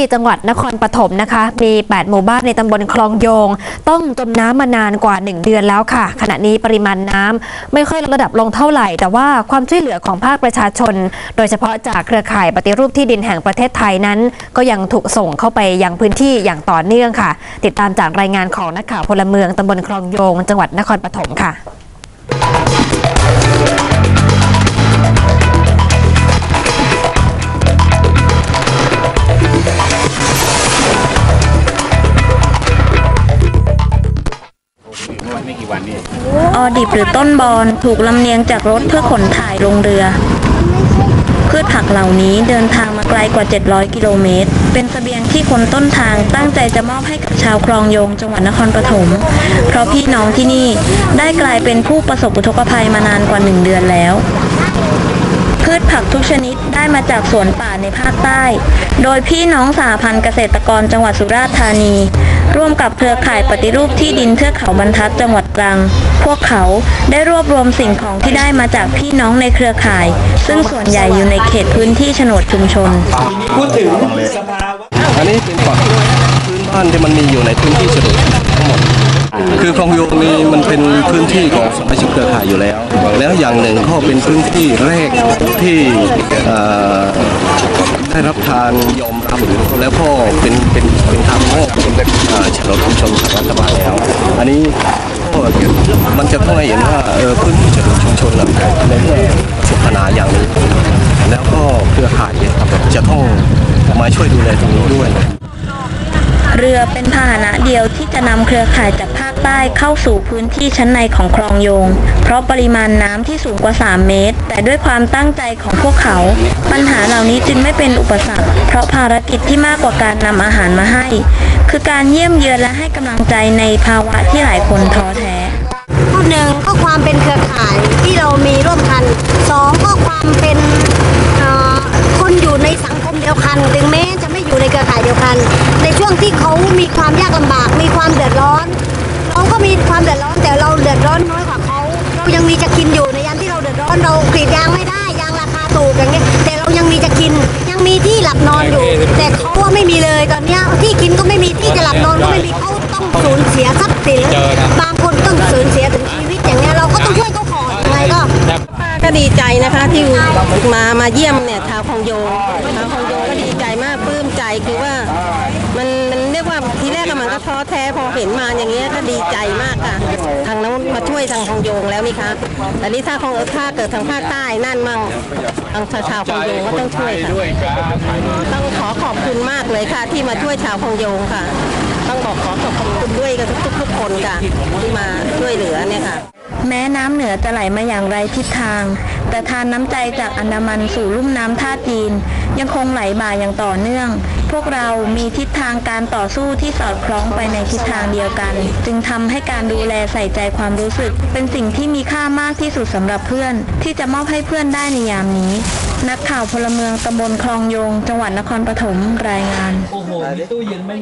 ที่จังหวัดนครปฐมนะคะ มี 8 หมู่บ้านในตำบลคลองโยง ต้องจมน้ำมานานกว่า 1 เดือนแล้วค่ะ ขณะนี้ปริมาณน้ำไม่ค่อยลดระดับลงเท่าไหร่ แต่ว่าความช่วยเหลือของภาคประชาชน โดยเฉพาะจากเครือข่ายปฏิรูปที่ดินแห่งประเทศไทยนั้น ก็ยังถูกส่งเข้าไปยังพื้นที่อย่างต่อเนื่องค่ะ ติดตามจากรายงานของนักข่าวพลเมืองตำบลคลองโยง จังหวัดนครปฐมค่ะ กี่วันนี่ออดิบหรือต้นบอนถูกลำเลียงจากรถเพื่อขนถ่ายลงเรือ พืชผักเหล่านี้เดินทางมาไกลกว่า 700 กิโลเมตร เป็นเสบียงที่คนต้นทางตั้งใจจะมอบให้กับชาวคลองโยงจังหวัดนครปฐม เพราะพี่น้องที่นี่ได้กลายเป็นผู้ประสบอุทกภัยมานานกว่า1เดือนแล้ว ชผักทุกชนิดได้มาจากสวนป่าในภาคใต้ โดยพี่น้องสหพันธ์เกษตรกรจังหวัดสุราษฎร์ธานี ร่วมกับเครือข่ายปฏิรูปที่ดินเทือกเขาบรรทัดจังหวัดตรัง พวกเขาได้รวบรวมสิ่งของที่ได้มาจากพี่น้องในเครือข่าย ซึ่งส่วนใหญ่อยู่ในเขตพื้นที่โฉนดชุมชน พูดถึงสภาวะอันนี้เป็นฝั่งพื้นบ้านที่มันมีอยู่ในพื้นที่เฉลิมทั้งหมด คือคลองโยงนี่มันเป็นพื้นที่ของสมาชิกเครือข่ายอยู่แล้ว แล้วอย่างหนึ่งก็เป็นพื้นที่แรกที่ได้รับการยอมรับแล้วก็เป็นเป็นเป็นทางโลกเป็นเอ่อเฉลิมชุมชนรัฐบาลแล้ว อันนี้ก็มันจะต้องเห็นว่าเออพื้นที่เฉลิมชุมชนน่ะในเมื่อสุขนาอย่างนี้แล้วก็เครือข่ายเนี่ยครับจะต้องมาช่วยดูแลตรงนี้ด้วย เรือเป็นพาหนะเดียวที่จะนำเครือข่ายจากภาคใต้เข้าสู่พื้นที่ชั้นในของคลองโยง เพราะปริมาณน้ำที่สูงกว่า 3 เมตร แต่ด้วยความตั้งใจของพวกเขา ปัญหาเหล่านี้จึงไม่เป็นอุปสรรค เพราะภารกิจที่มากกว่าการนำอาหารมาให้ คือการเยี่ยมเยือนและให้กำลังใจในภาวะที่หลายคนท้อแท้ข้อหนึ่งก็ความเป็นเครือข่ายที่เรามีร่วม ที่เขามีความยากลำบาก มีความเดือดร้อนเราก็มีความเดือดร้อนแต่เราเดือดร้อนน้อยกว่าเขาเรายังมีจะกินอยู่ในยามที่เราเดือดร้อนเรากรีดยางไม่ได้ยางราคาถูกอย่างเงี้ยแต่เรายังมีจะกินยังมีที่หลับนอนอยู่ แต่เขาว่าไม่มีเลยตอนเนี้ยที่กินก็ไม่มีที่จะหลับนอนก็ไม่มีเขาต้องสูญเสียทรัพย์สินบางคนต้องสูญเสียถึงชีวิตอย่างเงี้ยเราก็ต้องช่วยเขาก่อยังไงก็ป้าก็ดีใจนะคะที่มามาเยี่ยมเนี่ยชาวคองโยชาวคองโยก็ดีใจมากปลื้มใจคือว่า มันมันเรียกว่าทีแรกอะมันก็ท้อแท้พอเห็นมาอย่างเงี้ยก็ดีใจมากค่ะ ทางนั้นมาช่วยทางคองโยงแล้วนี่คะแต่นี่ถ้าคองถ้าเกิดทางภาคใต้นั่นมั่งทางชาวคองโยงก็ต้องช่วยค่ะต้องขอขอบคุณมากเลยค่ะ ที่มาช่วยชาวคองโยงค่ะ ต้องบอกขอขอบคุณด้วยกันทุกทุกคนค่ะที่มาช่วยเหลือเนี่ยค่ะ แม้น้ำเหนือจะไหลมาอย่างไรทิศทาง แต่ทานน้ำใจจากอันดามันสู่ลุ่มน้ำท่าจีน ยังคงไหลบ่าอย่างต่อเนื่อง พวกเรามีทิศทางการต่อสู้ที่สอดคล้องไปในทิศทางเดียวกัน จึงทำให้การดูแลใส่ใจความรู้สึก เป็นสิ่งที่มีค่ามากที่สุดสำหรับเพื่อน ที่จะมอบให้เพื่อนได้ในยามนี้ นักข่าวพลเมืองตำบลคลองโยง จังหวัดนครปฐมรายงานโอ้โหมีตู้เย็นไหม